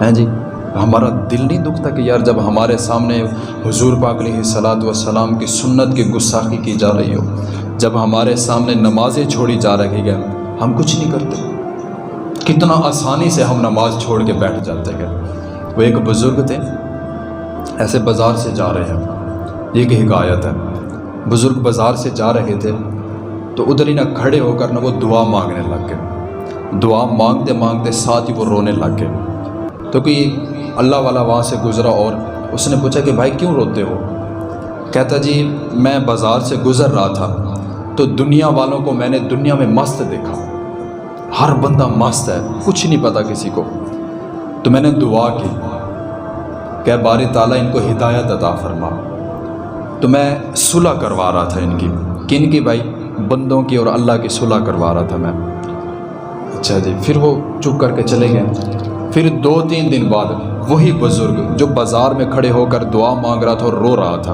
हैं जी? हमारा दिल नहीं दुखता कि यार जब हमारे सामने हुजूर पाक सलात सलाम की सुन्नत की गुस्साखी की जा रही हो, जब हमारे सामने नमाजें छोड़ी जा रही है, हम कुछ नहीं करते। कितना आसानी से हम नमाज़ छोड़ के बैठ जाते हैं। वो एक बुज़ुर्ग थे, ऐसे बाज़ार से जा रहे हैं। ये एक हिकायत है। बुज़ुर्ग बाज़ार से जा रहे थे तो उधर ही ना खड़े होकर ना वो दुआ मांगने लग गए। दुआ मांगते मांगते साथ ही वो रोने लग गए। तो कोई अल्लाह वाला वहाँ से गुज़रा और उसने पूछा कि, भाई, क्यों रोते हो? कहता, जी, मैं बाज़ार से गुज़र रहा था तो दुनिया वालों को मैंने दुनिया में मस्त देखा। हर बंदा मस्त है, कुछ नहीं पता किसी को। तो मैंने दुआ की, कह, बार ताला, इनको हिदायत अता फरमा। तो मैं सुलह करवा रहा था इनकी किन की भाई, बंदों की और अल्लाह की सुलह करवा रहा था मैं। अच्छा जी, फिर वो चुप करके चले गए। फिर दो तीन दिन बाद वही बुज़ुर्ग जो बाज़ार में खड़े होकर दुआ मांग रहा था और रो रहा था,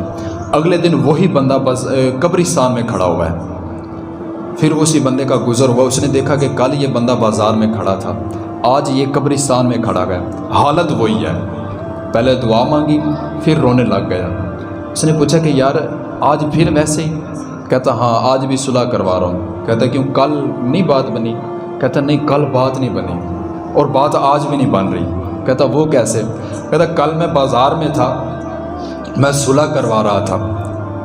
अगले दिन वही बंदा बस कब्रिस्तान में खड़ा हुआ है। फिर उसी बंदे का गुजर हुआ। उसने देखा कि कल ये बंदा बाज़ार में खड़ा था, आज ये कब्रिस्तान में खड़ा गया हालत वही है। पहले दुआ मांगी, फिर रोने लग गया। उसने पूछा कि यार, आज फिर वैसे ही? कहता हाँ आज भी सुलह करवा रहा हूँ। कहता, क्यों, कल नहीं बात बनी? कहता, नहीं, कल बात नहीं बनी। और बात आज भी नहीं बन रही। कहता, वो कैसे? कहता, कल मैं बाज़ार में था, मैं सुलह करवा रहा था,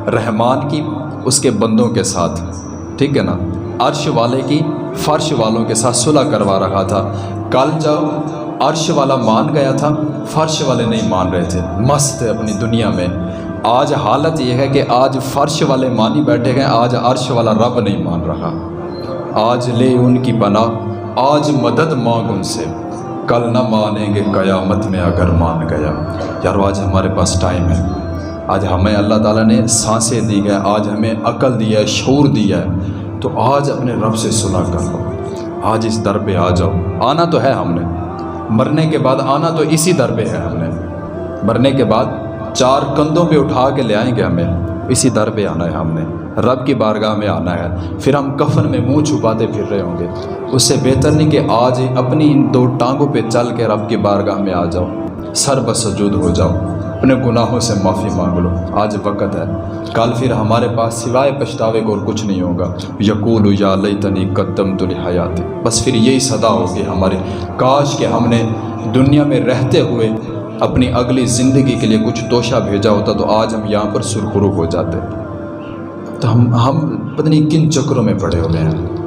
रहमान की, उसके बंदों के साथ। ठीक है ना? अर्श वाले की, फ़र्श वालों के साथ सुलह करवा रहा था। कल जब अर्श वाला मान गया था, फ़र्श वाले नहीं मान रहे थे। मस्त अपनी दुनिया में। आज हालत यह है कि आज फ़र्श वाले मान ही बैठे हैं, आज अर्श वाला रब नहीं मान रहा। आज ले उनकी बना आज मदद मांग उनसे। कल न मानेंगे क़यामत में अगर मान गया। यार, आज हमारे पास टाइम है। आज हमें अल्लाह ताला ने साँसें दी गए आज हमें अकल दिया है, शूर दिया है। तो आज अपने रब से सुना कर। लो आज इस दर पे आ जाओ। आना तो है हमने। मरने के बाद आना तो इसी दर पे है हमने। मरने के बाद चार कंधों पे उठा के ले आएँगे हमें। इसी दर पे आना है हमने। रब की बारगाह में आना है। फिर हम कफन में मुँह छुपाते फिर रहे होंगे। उससे बेहतर नहीं कि आज अपनी इन दो टांगों पे चल के रब की बारगाह में आ जाओ सर बसजूद हो जाओ अपने गुनाहों से माफ़ी मांग लो। आज वक़्त है। कल फिर हमारे पास सिवाय पछतावे को और कुछ नहीं होगा। यकूल या लई तनी कदम तुल बस फिर यही सदा होगी हमारी। काश के हमने दुनिया में रहते हुए अपनी अगली ज़िंदगी के लिए कुछ तोशा भेजा होता तो आज हम यहाँ पर सुरखुरु हो जाते। तो हम हम पत्नी किन चक्रों में पड़े हुए हैं।